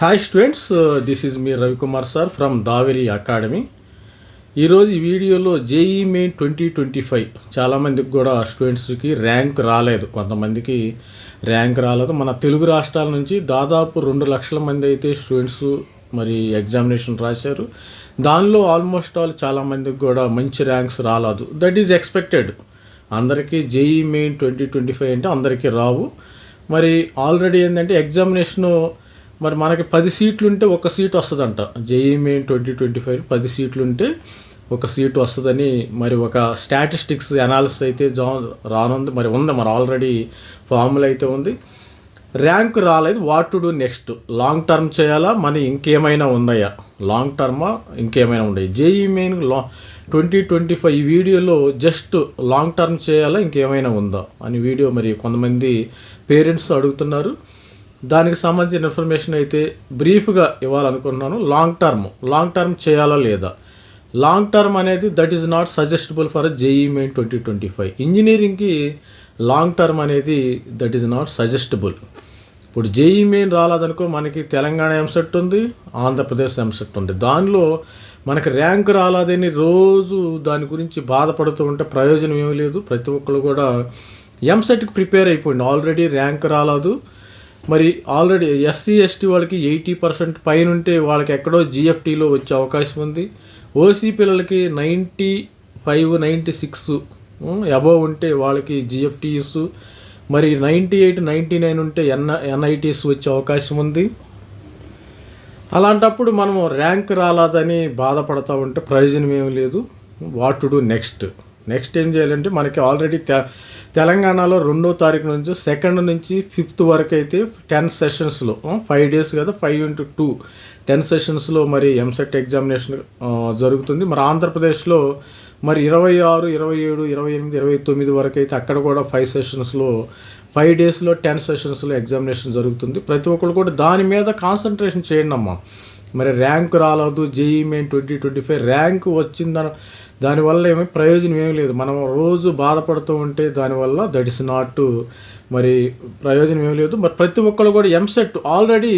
Hi students this is me Ravikumar sir from Daveri academy ఈరోజు ఈ వీడియోలో JEE main twenty twenty five చాలామందికి కూడా స్టూడెంట్స్కి ర్యాంక్ రాలేదు. కొంతమందికి ర్యాంక్ రాలేదు. మన తెలుగు రాష్ట్రాల నుంచి దాదాపు రెండు లక్షల మంది అయితే స్టూడెంట్స్ మరి ఎగ్జామినేషన్ రాశారు. దానిలో ఆల్మోస్ట్ ఆల్ చాలామందికి కూడా మంచి ర్యాంక్స్ రాలేదు. దట్ ఈజ్ ఎక్స్పెక్టెడ్ అందరికీ JEE main twenty twenty five అంటే అందరికీ రావు. మరి ఆల్రెడీ ఏంటంటే ఎగ్జామినేషను మరి మనకి పది సీట్లు ఉంటే ఒక సీట్ వస్తుందంట. JEE main twenty twenty five పది సీట్లు ఉంటే ఒక సీట్ వస్తుందని మరి ఒక స్టాటిస్టిక్స్ అనాలిసిస్ అయితే జా రానుంది. మరి ఉంది. మరి ఆల్రెడీ ఫార్ములా అయితే ఉంది. ర్యాంక్ రాలేదు. What to do next? Long term చేయాలా? మన ఇంకేమైనా ఉన్నాయా లాంగ్ టర్మా? ఇంకేమైనా ఉన్నాయి జేఈ మెయిన్ లా ట్వంటీ ట్వంటీ ఫైవ్ ఈ వీడియోలో జస్ట్ లాంగ్ టర్మ్ చేయాలా? ఇంకేమైనా ఉందా? అని వీడియో మరి కొంతమంది పేరెంట్స్ అడుగుతున్నారు. దానికి సంబంధించిన ఇన్ఫర్మేషన్ అయితే బ్రీఫ్గా ఇవ్వాలనుకుంటున్నాను. లాంగ్ టర్మ్ లాంగ్ టర్మ్ చేయాలా లేదా? లాంగ్ టర్మ్ అనేది that is not suggestable for JEE main twenty twenty five ఇంజనీరింగ్కి long term అనేది దట్ ఈస్ నాట్ సజెస్టబుల్ ఇప్పుడు జేఈ మెయిన్ రాలేదనుకో మనకి తెలంగాణ ఎంసెట్ ఉంది ఆంధ్రప్రదేశ్ ఎంసెట్ ఉంది. దానిలో మనకి ర్యాంక్ రాలేదని రోజు దాని గురించి బాధపడుతూ ఉంటే ప్రయోజనం ఏమీ లేదు. ప్రతి ఒక్కరు కూడా ఎంసెట్కి ప్రిపేర్ అయిపోయింది ఆల్రెడీ ర్యాంక్ రాలేదు. మరి ఆల్రెడీ ఎస్సీ ఎస్టీ వాళ్ళకి ఎయిటీ పర్సెంట్ పైన ఉంటే వాళ్ళకి ఎక్కడో జిఎఫ్టీలో వచ్చే అవకాశం ఉంది. ఓసీ పిల్లలకి ninety five ninety six above ఉంటే వాళ్ళకి జిఎఫ్టీస్. మరి నైంటీ ఎయిట్ నైంటీ నైన్ ఉంటే ఎన్ ఎన్ఐటీస్ వచ్చే అవకాశం ఉంది. అలాంటప్పుడు మనం ర్యాంక్ రాలేదని బాధపడతా ఉంటే ప్రయోజనం ఏమీ లేదు. What to do next? Next ఏం చేయాలంటే మనకి ఆల్రెడీ తెలంగాణలో రెండో తారీఖు నుంచి సెకండ్ నుంచి ఫిఫ్త్ వరకు అయితే టెన్ సెషన్స్లో ఫైవ్ డేస్ కదా ఫైవ్ ఇంటూ టూ టెన్ సెషన్స్లో మరి ఎంసెట్ ఎగ్జామినేషన్ జరుగుతుంది. మరి ఆంధ్రప్రదేశ్లో మరి ఇరవై ఆరు ఇరవై ఏడు ఇరవై ఎనిమిది ఇరవై తొమ్మిది వరకు అయితే అక్కడ కూడా ఫైవ్ సెషన్స్లో ఫైవ్ డేస్లో టెన్ సెషన్స్లో ఎగ్జామినేషన్ జరుగుతుంది. ప్రతి ఒక్కరు కూడా దాని మీద కాన్సన్ట్రేషన్ చేయండి అమ్మా. మరి ర్యాంక్ రాలేదు JEE main twenty twenty five rank వచ్చిందని దానివల్ల ఏమీ ప్రయోజనం ఏమీ లేదు. మనం రోజు బాధపడుతూ ఉంటే దానివల్ల దట్ ఇస్ నాట్ మరి ప్రయోజనం ఏమీ లేదు. మరి ప్రతి ఒక్కరు కూడా ఎంసెట్ ఆల్రెడీ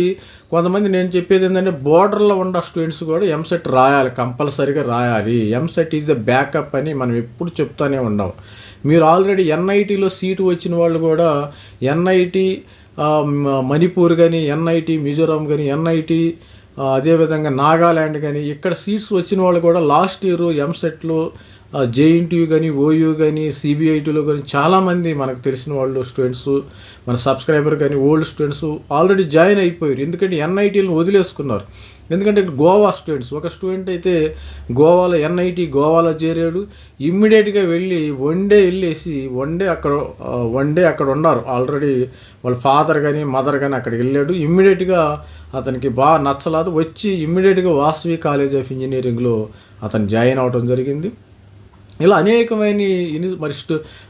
కొంతమంది నేను చెప్పేది ఏంటంటే బోర్డర్లో ఉన్న స్టూడెంట్స్ కూడా ఎంసెట్ రాయాలి కంపల్సరీగా రాయాలి. ఎంసెట్ ఈజ్ ద బ్యాకప్ అని మనం ఎప్పుడు చెప్తానే ఉన్నాం. మీరు ఆల్రెడీ ఎన్ఐటీలో సీటు వచ్చిన వాళ్ళు కూడా ఎన్ఐటి మణిపూర్ కానీ ఎన్ఐటి మిజోరాం కానీ ఎన్ఐటి అదేవిధంగా నాగాల్యాండ్ కానీ ఇక్కడ సీట్స్ వచ్చిన వాళ్ళు కూడా లాస్ట్ ఇయర్ ఎంసెట్లు జేఎన్టీయూ కానీ ఓయూ కానీ సిబిఐటీలో కానీ చాలామంది మనకు తెలిసిన వాళ్ళు స్టూడెంట్స్ మన సబ్స్క్రైబర్ కానీ ఓల్డ్ స్టూడెంట్స్ ఆల్రెడీ జాయిన్ అయిపోయారు. ఎందుకంటే ఎన్ఐటీలను వదిలేసుకున్నారు. ఎందుకంటే గోవా స్టూడెంట్స్ ఒక స్టూడెంట్ అయితే గోవాలో ఎన్ఐటి గోవాలో చేరాడు. ఇమ్మీడియట్గా వెళ్ళి వన్ డే వెళ్ళేసి వన్ డే అక్కడ వన్ డే అక్కడ ఉన్నారు. ఆల్రెడీ వాళ్ళ ఫాదర్ కానీ మదర్ కానీ అక్కడికి వెళ్ళాడు. ఇమ్మీడియట్గా అతనికి బాగా నచ్చలేదు. వచ్చి ఇమ్మీడియట్గా వాసవి కాలేజ్ ఆఫ్ ఇంజనీరింగ్లో అతను జాయిన్ అవడం జరిగింది. ఇలా అనేకమైన మరి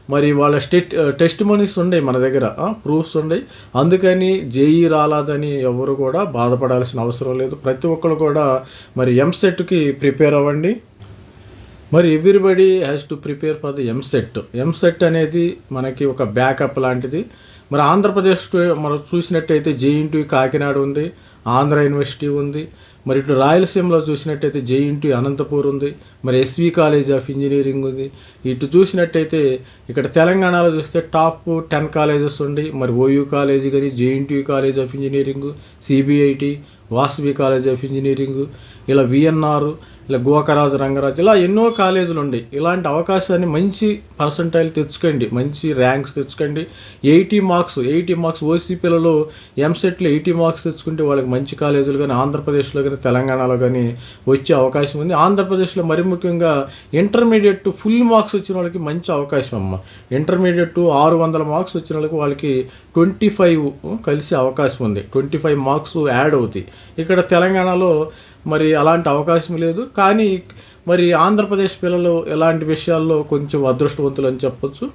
మరి వాళ్ళ స్టెట్ టెస్ట్ మనీస్ ఉన్నాయి మన దగ్గర ప్రూఫ్స్ ఉన్నాయి. అందుకని జేఈ రాలేదని ఎవరు కూడా బాధపడాల్సిన అవసరం లేదు. ప్రతి ఒక్కరు కూడా మరి ఎంసెట్కి ప్రిపేర్ అవ్వండి. మరి everybody has to prepare for the EAMCET EAMCET అనేది మనకి ఒక బ్యాకప్ లాంటిది. మరి ఆంధ్రప్రదేశ్ మనం చూసినట్టయితే జేఎన్టీ కాకినాడ ఉంది ఆంధ్ర యూనివర్సిటీ ఉంది మరి ఇటు రాయలసీమలో చూసినట్టయితే జేఎన్టీ అనంతపూర్ ఉంది మరి ఎస్వి కాలేజ్ ఆఫ్ ఇంజనీరింగ్ ఉంది. ఇటు చూసినట్టయితే ఇక్కడ తెలంగాణలో చూస్తే టాప్ టెన్ కాలేజెస్ ఉండి మరి ఓయూ కాలేజ్ కానీ JNT college of engineering CBIT Vasavi college of engineering ఇలా విఎన్ఆర్ ఇలా గోకరాజు రంగరాజు ఇలా ఎన్నో కాలేజీలు ఉన్నాయి ఇలాంటి అవకాశాన్ని మంచి పర్సంటైల్ తెచ్చుకోండి. మంచి ర్యాంక్స్ తెచ్చుకోండి. ఎయిటీ మార్క్స్ ఎయిటీ మార్క్స్ ఓసీపీలలో ఎంసెట్లో ఎయిటీ మార్క్స్ తెచ్చుకుంటే వాళ్ళకి మంచి కాలేజీలు కానీ ఆంధ్రప్రదేశ్లో కానీ తెలంగాణలో కానీ వచ్చే అవకాశం ఉంది. ఆంధ్రప్రదేశ్లో మరి ముఖ్యంగా ఇంటర్మీడియట్ ఫుల్ మార్క్స్ వచ్చిన వాళ్ళకి మంచి అవకాశం అమ్మ. ఇంటర్మీడియట్ టు ఆరు వందల మార్క్స్ వచ్చిన వాళ్ళకి వాళ్ళకి ట్వంటీ ఫైవ్ కలిసే అవకాశం ఉంది. ట్వంటీ ఫైవ్ మార్క్స్ యాడ్ అవుతాయి. ఇక్కడ తెలంగాణలో మరి అలాంటి అవకాశం లేదు. కానీ మరి ఆంధ్రప్రదేశ్ పిల్లలు ఎలాంటి విషయాల్లో కొంచెం అదృష్టవంతులు అని చెప్పొచ్చు.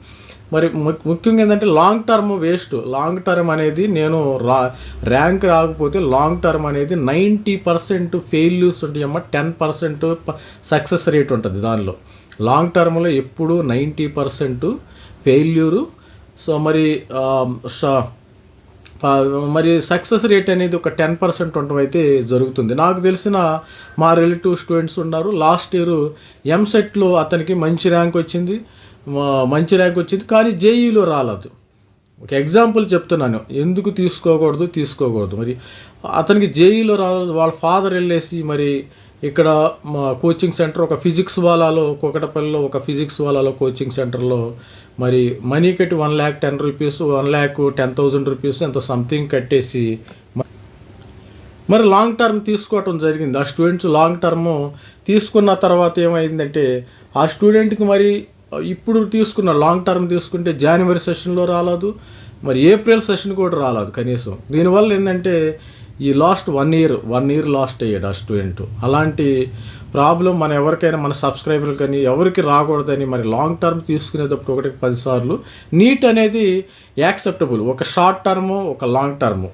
మరి ము- ముఖ్యంగా ఏంటంటే long term waste long term అనేది నేను రా ర్యాంక్ రాకపోతే లాంగ్ టర్మ్ అనేది నైంటీ పర్సెంట్ ఫెయిల్యూస్ ఉంటాయమ్మ టెన్ పర్సెంట్ సక్సెస్ రేట్ ఉంటుంది దానిలో. లాంగ్ టర్మ్లో ఎప్పుడు నైంటీ పర్సెంట్ ఫెయిల్యూరు సో మరి ష- మరి సక్సెస్ రేట్ అనేది ఒక టెన్ పర్సెంట్ ఉండటం అయితే జరుగుతుంది. నాకు తెలిసిన మా రిలేటివ్ స్టూడెంట్స్ ఉన్నారు. లాస్ట్ ఇయర్ ఎంసెట్లో అతనికి మంచి ర్యాంక్ వచ్చింది. మంచి ర్యాంక్ వచ్చింది. కానీ జేఈలో రాలేదు. ఒక ఎగ్జాంపుల్ చెప్తున్నాను. ఎందుకు తీసుకోకూడదు? తీసుకోకూడదు. మరి అతనికి జేఈలో రాలేదు వాళ్ళ ఫాదర్ వెళ్ళేసి మరి ఇక్కడ మా కోచింగ్ సెంటర్ ఒక ఫిజిక్స్ వాలాలో కోకటపల్లిలో ఒక ఫిజిక్స్ వాలాలో కోచింగ్ సెంటర్లో మరి మనీ కట్టి one lakh ten rupees one lakh ten thousand rupees ఎంతో సంథింగ్ కట్టేసి మరి లాంగ్ టర్మ్ తీసుకోవటం జరిగింది. ఆ స్టూడెంట్స్ లాంగ్ టర్మ్ తీసుకున్న తర్వాత ఏమైందంటే ఆ స్టూడెంట్కి మరి ఇప్పుడు తీసుకున్న లాంగ్ టర్మ్ తీసుకుంటే జనవరి సెషన్లో రాలేదు మరి ఏప్రిల్ సెషన్ కూడా రాలేదు కనీసం. దీనివల్ల ఏంటంటే ఈ last one year one year lost అయ్యాడు ఆ స్టూడెంట్. అలాంటి ప్రాబ్లం మన ఎవరికైనా మన సబ్స్క్రైబర్ కానీ ఎవరికి రాకూడదని మరి లాంగ్ టర్మ్ తీసుకునేటప్పుడు ఒకటికి పదిసార్లు నీట్ అనేది యాక్సెప్టబుల్. ఒక షార్ట్ టర్మ్ ఒక long term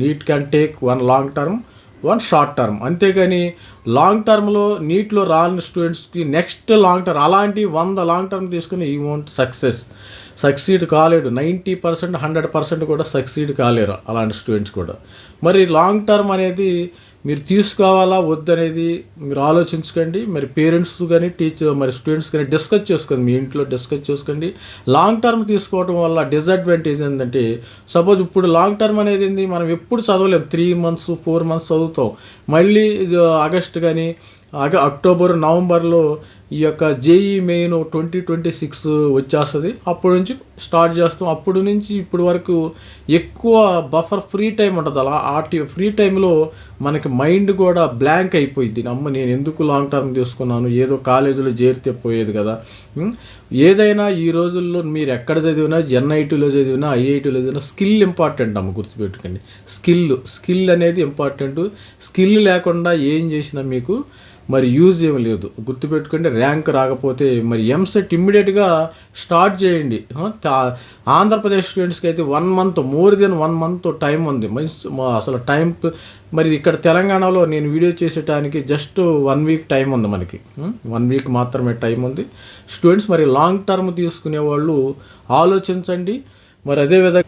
NEET can take one long term one short term అంతేగాని లాంగ్ టర్మ్లో నీట్లో రాని స్టూడెంట్స్కి నెక్స్ట్ లాంగ్ టర్మ్ అలాంటి వంద లాంగ్ టర్మ్ తీసుకుని ఈ వోంట్ సక్సెస్ సక్సీడ్ కాలేడు. నైంటీ పర్సెంట్ హండ్రెడ్ పర్సెంట్ కూడా సక్సీడ్ కాలేరు అలాంటి స్టూడెంట్స్ కూడా. మరి లాంగ్ టర్మ్ అనేది మీరు తీసుకోవాలా వద్దనేది మీరు ఆలోచించుకోండి. మరి పేరెంట్స్ కానీ టీచర్ మరి స్టూడెంట్స్ కానీ డిస్కస్ చేసుకోండి. మీ ఇంట్లో డిస్కస్ చేసుకోండి. లాంగ్ టర్మ్ తీసుకోవడం వల్ల డిసడ్వాంటేజ్ ఏంటంటే సపోజ్ ఇప్పుడు లాంగ్ టర్మ్ అనేది ఏంది? మనం ఎప్పుడు చదవలేం. త్రీ మంత్స్ ఫోర్ మంత్స్ చదువుతాం. మళ్ళీ ఆగస్ట్ కానీ అలాగే అక్టోబర్ నవంబర్లో ఈ యొక్క JEE main twenty twenty six వచ్చేస్తుంది. అప్పటి నుంచి స్టార్ట్ చేస్తాం. అప్పటి నుంచి ఇప్పటి వరకు ఎక్కువ బఫర్ ఫ్రీ టైం ఉంటుంది అలా. ఆ ఫ్రీ టైంలో మనకి మైండ్ కూడా బ్లాంక్ అయిపోయింది అమ్మ నేను ఎందుకు లాంగ్ టర్మ్ తీసుకున్నాను? ఏదో కాలేజీలో చేరితే పోయేది కదా. ఏదైనా ఈ రోజుల్లో మీరు ఎక్కడ చదివినా ఎన్ఐటీలో చదివినా ఐఐటీలో చదివినా స్కిల్ ఇంపార్టెంట్ అమ్మ గుర్తుపెట్టుకోండి. స్కిల్ స్కిల్ అనేది ఇంపార్టెంట్ స్కిల్ లేకుండా ఏం చేసినా మీకు మరి యూజ్ ఏం లేదు. గుర్తుపెట్టుకోండి ర్యాంక్ రాకపోతే మరి ఎంసెట్ ఇమ్మీడియట్గా స్టార్ట్ చేయండి. ఆంధ్రప్రదేశ్ స్టూడెంట్స్కి అయితే one month more than one month time ఉంది. మంచి అసలు టైం మరి ఇక్కడ తెలంగాణలో నేను వీడియో చేసేటానికి జస్ట్ వన్ వీక్ టైం ఉంది మనకి. Hmm? వన్ వీక్ మాత్రమే టైం ఉంది. స్టూడెంట్స్ మరి లాంగ్ టర్మ్ తీసుకునే వాళ్ళు ఆలోచించండి. మరి అదేవిధంగా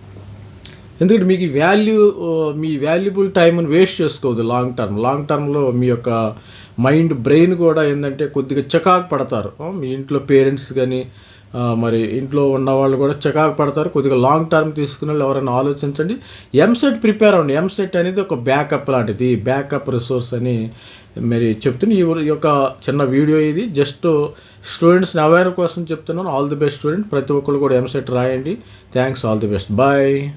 ఎందుకంటే మీకు వాల్యూ మీ వాల్యుబుల్ టైంని వేస్ట్ చేసుకోవద్దు లాంగ్ టర్మ్ లాంగ్ టర్మ్లో మీ యొక్క మైండ్ బ్రెయిన్ కూడా ఏంటంటే కొద్దిగా చికాకు పడతారు. Hmm? మీ ఇంట్లో పేరెంట్స్ కానీ మరి ఇంట్లో ఉన్న వాళ్ళు కూడా చికాకు పడతారు. కొద్దిగా లాంగ్ టర్మ్ తీసుకునే వాళ్ళు ఎవరైనా ఆలోచించండి. ఎంసెట్ ప్రిపేర్ అవ్వండి. ఎంసెట్ అనేది ఒక బ్యాకప్ లాంటిది. బ్యాకప్ రిసోర్స్ అని మరి చెప్తున్న. ఈ యొక్క చిన్న వీడియో ఇది. జస్ట్ స్టూడెంట్స్ని అవేర్ కోసం చెప్తున్నాను. ఆల్ ది బెస్ట్ స్టూడెంట్ ప్రతి ఒక్కరు కూడా ఎంసెట్ రాయండి. Thanks all the best bye